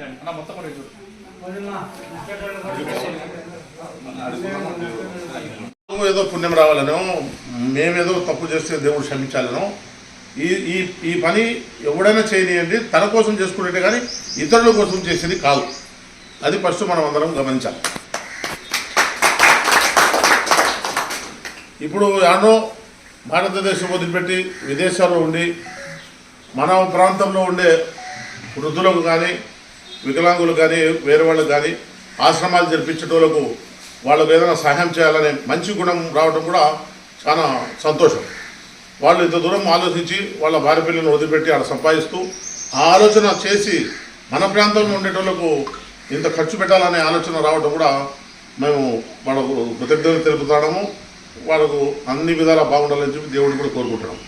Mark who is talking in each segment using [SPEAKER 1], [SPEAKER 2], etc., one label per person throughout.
[SPEAKER 1] అన్న మొత్తం కూడా చూడు.
[SPEAKER 2] ఏదో పుణ్యం రావాలనో మేమేదో తప్పు చేస్తే దేవుడు క్షమించాలనో ఈ ఈ ఈ పని ఎవడైనా చేయనియండి తన కోసం చేసుకునేట్టే కానీ ఇతరుల కోసం చేసేది కాదు. అది ఫస్ట్ మనం అందరం గమనించాలి. ఇప్పుడు యానో భారతదేశం వదిలిపెట్టి విదేశాల్లో ఉండి మన ప్రాంతంలో ఉండే వృద్ధులకు కానీ వికలాంగులు కానీ వేరే వాళ్ళు కానీ ఆశ్రమాలు జరిపించేటోళ్ళకు వాళ్ళకు ఏదైనా సహాయం చేయాలనే మంచి గుణం రావడం కూడా చాలా సంతోషం. వాళ్ళు ఇంత దూరం ఆలోచించి వాళ్ళ భార్య పిల్లలను వదిలిపెట్టి ఆడ సంపాదిస్తూ ఆ ఆలోచన చేసి మన ప్రాంతంలో ఉండేటోళ్ళకు ఇంత ఖర్చు పెట్టాలనే ఆలోచన రావడం కూడా మేము వాళ్ళకు కృతజ్ఞతలు తెలుపుతాము వాళ్ళకు అన్ని విధాలా బాగుండాలని చెప్పి దేవుడిని కూడా కోరుకుంటున్నాం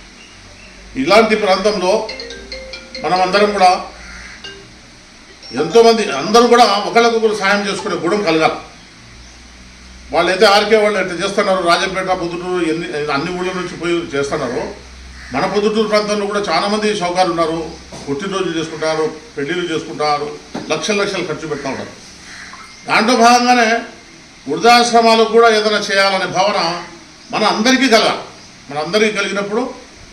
[SPEAKER 2] ఇలాంటి ప్రాంతంలో మనమందరం కూడా ఎంతోమంది అందరూ కూడా ఒకరికొకరు సాయం చేసుకునే గుణం కలగాలి. వాళ్ళైతే ఆర్కే వాళ్ళు ఎట్లా చేస్తున్నారు రాజంపేట పొద్దుటూరు ఎన్ని అన్ని ఊళ్ళ నుంచి పోయి చేస్తున్నారు. మన పొద్దుటూరు ప్రాంతంలో కూడా చాలామంది సౌకర్యాలు ఉన్నారు పుట్టినరోజు చేసుకుంటారు పెళ్ళిళ్ళు చేసుకుంటారు లక్షల లక్షలు ఖర్చు పెడతా ఉంటారు దాంట్లో భాగంగానే వృద్ధాశ్రమాలకు కూడా ఏదైనా చేయాలనే భావన మన అందరికీ కలగాలి. మన అందరికీ కలిగినప్పుడు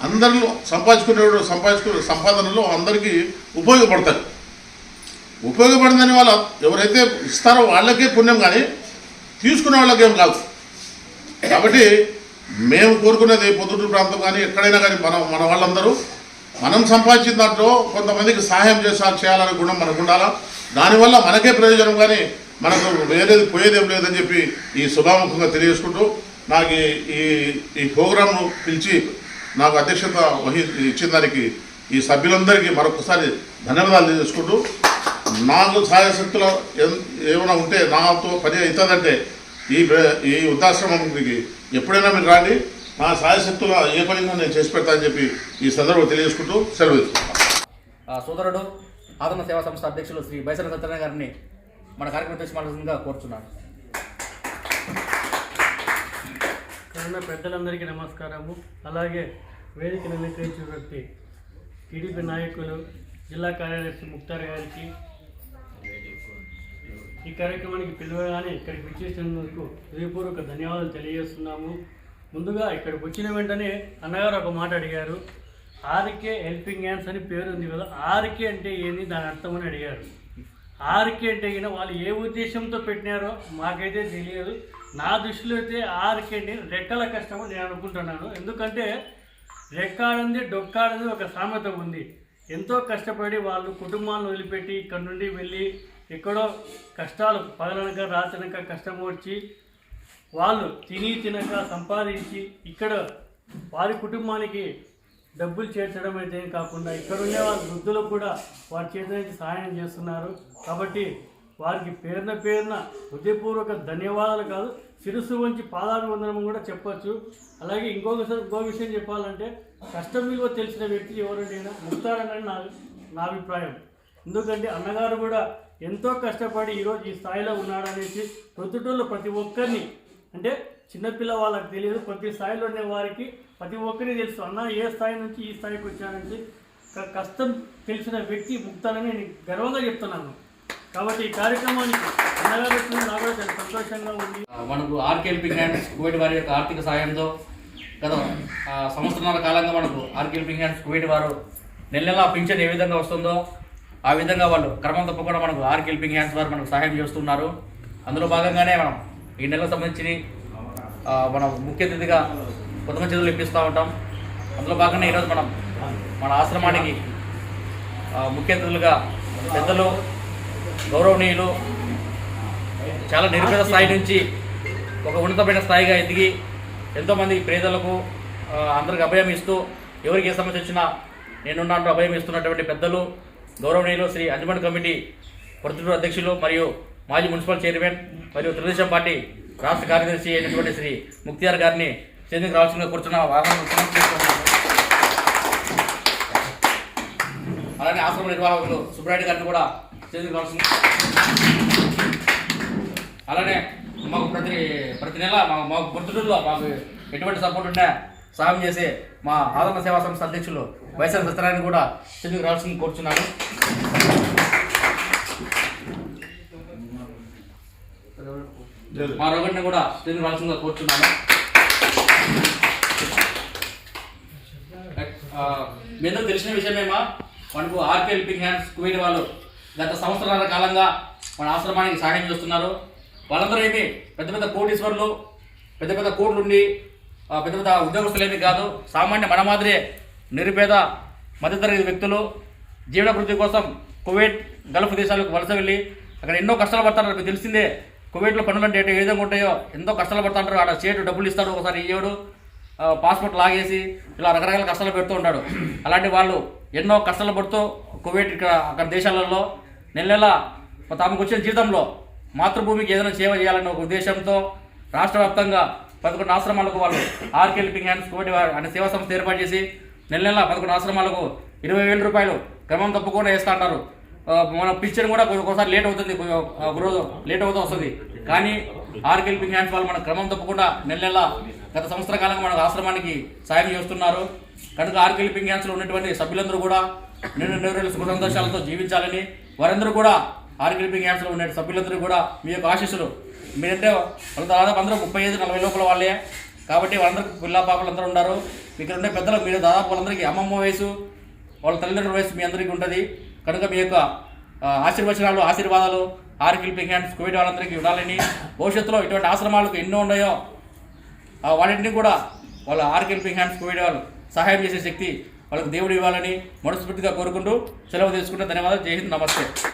[SPEAKER 2] అందరిలో సంపాదించుకునే సంపాదించుకునే సంపాదనలో అందరికీ ఉపయోగపడతాయి. ఉపయోగపడిందని వాళ్ళ ఎవరైతే ఇస్తారో వాళ్ళకే పుణ్యం కానీ తీసుకునే వాళ్ళకేం కాదు. కాబట్టి మేము కోరుకునేది పొద్దుటూరు ప్రాంతం కానీ ఎక్కడైనా కానీ మన మన వాళ్ళందరూ మనం సంపాదించిన దాంట్లో కొంతమందికి సహాయం చేసా చేయాలనే గుణం మనకు ఉండాలా? దానివల్ల మనకే ప్రయోజనం కానీ మనకు వేరేది పోయేదేం లేదని చెప్పి ఈ శుభాముఖంగా తెలియజేసుకుంటూ నాకు ఈ- ఈ ఈ ప్రోగ్రాంను పిలిచి నాకు అధ్యక్షత వహి ఇచ్చిన దానికి ఈ సభ్యులందరికీ మరొకసారి ధన్యవాదాలు తెలియజేసుకుంటూ నాకు సాయశక్తులు ఏమైనా ఉంటే నాతో పని అవుతుందంటే ఈ ఈ వృద్ధాశ్రమంకి ఎప్పుడైనా మీరు రాండి. నా సాయశక్తుల ఏ పనిగా నేను చేసి పెడతా అని చెప్పి ఈ సందర్భంగా తెలియజేసుకుంటూ సెలవు
[SPEAKER 1] సోదరుడు ఆదరణ సేవా సంస్థ అధ్యక్షులు శ్రీ బైసన సత్యనారాయణ గారిని మన కార్యక్రమం తీసుకోవాల్సిందిగా కోరుచున్నాను.
[SPEAKER 3] కన్న పెద్దలందరికీ నమస్కారము. అలాగే వేదికను అలంకరించిన వ్యక్తి టీడీపీ నాయకులు జిల్లా కార్యదర్శి ముక్తార్ గారికి ఈ కార్యక్రమానికి పిలువగానే ఇక్కడికి విచ్చేసినందుకు హృదయపూర్వక ధన్యవాదాలు తెలియజేస్తున్నాము. ముందుగా ఇక్కడికి వచ్చిన వెంటనే అన్నగారు ఒక మాట అడిగారు. ఆర్కే హెల్పింగ్ హ్యాండ్స్ అని పేరు ఉంది కదా ఆర్కే అంటే ఏంది? దాని అర్థం అని అడిగారు. ఆర్కే అంటే అయినా వాళ్ళు ఏ ఉద్దేశంతో పెట్టినారో మాకైతే తెలియదు. నా దృష్టిలో అయితే ఆర్కే అంటే రెక్కల కష్టం నేను అనుకుంటున్నాను. ఎందుకంటే రెక్కాడంది డొక్కాడంది ఒక సామెత ఉంది. ఎంతో కష్టపడి వాళ్ళు కుటుంబాలను వదిలిపెట్టి ఇక్కడ నుండి వెళ్ళి ఎక్కడో కష్టాలు పగలనక రాత్రనక కష్టం వచ్చి వాళ్ళు తిని తినక సంపాదించి ఇక్కడ వారి కుటుంబానికి డబ్బులు చేర్చడం అయితే కాకుండా ఇక్కడ ఉండే వాళ్ళ వృద్ధులకు కూడా వారి చేతి సహాయం చేస్తున్నారు. కాబట్టి వారికి పేరున పేరున హృదయపూర్వక ధన్యవాదాలు కాదు శిరస్సు వంచి పాదాభివందనం కూడా చెప్పచ్చు. అలాగే ఇంకొక ఇంకో విషయం చెప్పాలంటే కష్టం విలువ తెలిసిన వ్యక్తి ఎవరంటే ముక్తారని నా నా అభిప్రాయం. ఎందుకంటే అన్నగారు కూడా ఎంతో కష్టపడి ఈరోజు ఈ స్థాయిలో ఉన్నాడనేసి ప్రొద్దుటూళ్ళు ప్రతి ఒక్కరిని అంటే చిన్నపిల్ల వాళ్ళకి తెలియదు ప్రతి స్థాయిలో ఉండే వారికి ప్రతి ఒక్కరిని తెలుసు అన్న ఏ స్థాయి నుంచి ఈ స్థాయికి వచ్చానంటే కష్టం తెలిసిన వ్యక్తి ముక్తానని నేను గర్వంగా చెప్తున్నాను. కాబట్టి ఈ కార్యక్రమానికి అన్నగారు నాకు చాలా సంతోషంగా ఉంది.
[SPEAKER 1] మనకు ఆర్కేఎల్పి గ్రాంట్స్ కువైట్ వారి యొక్క ఆర్థిక సాయంతో గత సంవత్సరాల కాలంగా మనకు ఆర్కేఎల్పి గ్రాంట్స్ హ్యాండ్స్ కువైట్ వారు నెల నెలా పింఛన్ ఏ విధంగా వస్తుందో ఆ విధంగా వాళ్ళు క్రమం తప్పకుండా మనకు ఆర్కే హెల్పింగ్ హ్యాండ్స్ వారు మనకు సహాయం చేస్తున్నారు. అందులో భాగంగానే మనం ఈ నెలకు సంబంధించి మనం ముఖ్య అతిథిగా కొత్త చేతులు ఇప్పిస్తూ ఉంటాం. అందులో భాగంగా ఈరోజు మనం మన ఆశ్రమానికి ముఖ్య అతిథులుగా పెద్దలు గౌరవనీయులు చాలా నిరుపేద స్థాయి నుంచి ఒక ఉన్నతమైన స్థాయిగా ఎదిగి ఎంతోమంది పేదలకు అందరికి అభయం ఇస్తూ ఎవరికి ఏ సమస్య వచ్చినా నేనున్నాను అభయం ఇస్తున్నటువంటి పెద్దలు గౌరవనీయులు శ్రీ అంజమన్ కమిటీ ప్రతిపక్ష అధ్యక్షులు మరియు మాజీ మున్సిపల్ చైర్మన్ మరియు తెలుగుదేశం పార్టీ రాష్ట్ర కార్యదర్శి అయినటువంటి శ్రీ ముక్తియార్ గారిని చేతికి రావాల్సిందిగా కూర్చున్న వాహనం అలానే ఆశ్రమ నిర్వాహకులు సుబ్రాయుడు గారిని కూడా చేతికి రావాల్సింది అలానే మాకు ప్రతి ప్రతి నెల మా మాకు గుర్తుల్లో మాకు ఎటువంటి సపోర్ట్ ఉన్నా సాయం చేసే మా ఆదరణ సేవా సంస్థ అధ్యక్షులు వైఎస్ఆర్ సత్యనారాయణ కూడా తెలుగు రావాల్సింది కోరుచున్నాను. మా రోగిని కూడా తెలుగు రావాల్సిందిగా కోరుచున్నాను. మీతో తెలిసిన విషయమేమా మనకు ఆర్కే హెల్పింగ్ హ్యాండ్స్ కువైట్ వాళ్ళు గత సంవత్సరాల కాలంగా మన ఆశ్రమానికి సహాయం చేస్తున్నారు. వాళ్ళందరూ అయితే పెద్ద పెద్ద కోటీశ్వర్లు పెద్ద పెద్ద కోట్లుండి పెద్ద పెద్ద ఉద్యోగస్తులేమీ కాదు. సామాన్య మన మాదిరే నిరుపేద మధ్యతరగతి వ్యక్తులు జీవనభృతి కోసం కువైట్ గల్ఫ్ దేశాలకు వలస వెళ్ళి అక్కడ ఎన్నో కష్టాలు పడుతున్నారు మీకు తెలిసిందే. కువైట్లో పనులు అంటే ఏ విధంగా ఉంటాయో ఎంతో కష్టాలు పడుతుంటారు. ఆడ చేటు డబ్బులు ఇస్తాడు ఒకసారి ఇయ్యడు పాస్పోర్ట్ లాగేసి ఇలా రకరకాల కష్టాలు పెడుతూ ఉంటాడు. అలాంటి వాళ్ళు ఎన్నో కష్టాలు పడుతూ కువైట్ ఇక్కడ అక్కడ దేశాలలో నెల నెల తమకు వచ్చిన జీవితంలో మాతృభూమికి ఏదైనా సేవ చేయాలనే ఒక ఉద్దేశంతో రాష్ట్ర వ్యాప్తంగా పదకొండు ఆశ్రమాలకు వాళ్ళు ఆర్కే హెల్పింగ్ హ్యాండ్స్ కోటి వారు అనే సేవా సంస్థ ఏర్పాటు చేసి నెల నెల పదకొండు ఆశ్రమాలకు ఇరవై వేల రూపాయలు క్రమం తప్పకుండా వేస్తా అంటారు. మన పిక్చర్ కూడా కొ- లేట్ అవుతుంది. ఒక రోజు లేట్ అవుతూ వస్తుంది. కానీ ఆర్కే హెల్పింగ్ హ్యాండ్స్ వాళ్ళు మన క్రమం తప్పకుండా నెల నెల గత సంవత్సర కాలంగా మన ఆశ్రమానికి సాయం చేస్తున్నారు. కనుక ఆర్కే హెల్పింగ్ హ్యాండ్స్లో ఉన్నటువంటి సభ్యులందరూ కూడా నిండు నెవరేళ్ళు సుఖ సంతోషాలతో జీవించాలని వారందరూ కూడా ఆర్కే హెల్పింగ్ హ్యాండ్స్లో ఉన్న సభ్యులందరూ కూడా మీ యొక్క ఆశీస్సులు మీరంటే వాళ్ళ దాదాపు అందరూ ముప్పై ఐదు నలభై లోపల వాళ్ళే. కాబట్టి వాళ్ళందరికీ పిల్ల పాపలు అందరూ ఉన్నారు. ఇక్కడ ఉండే పెద్దలు మీరు దాదాపు వాళ్ళందరికీ అమ్మమ్మ వయసు వాళ్ళ తల్లిదండ్రుల వయసు మీ అందరికీ ఉంటుంది. కనుక మీ యొక్క ఆశీర్వచనాలు ఆశీర్వాదాలు ఆర్కిల్పింగ్ హ్యాండ్స్ కోవిడ్ వాళ్ళందరికీ ఉండాలని భవిష్యత్తులో ఇటువంటి ఆశ్రమాలకు ఎన్నో ఉన్నాయో వాటిని కూడా వాళ్ళ ఆర్కిల్పింగ్ హ్యాండ్స్ కోవిడ్ వాళ్ళు సహాయం చేసే శక్తి వాళ్ళకి దేవుడు ఇవ్వాలని మనస్ఫూర్తిగా కోరుకుంటూ సెలవు తీసుకుంటే ధన్యవాదాలు. జై హింద్ నమస్తే.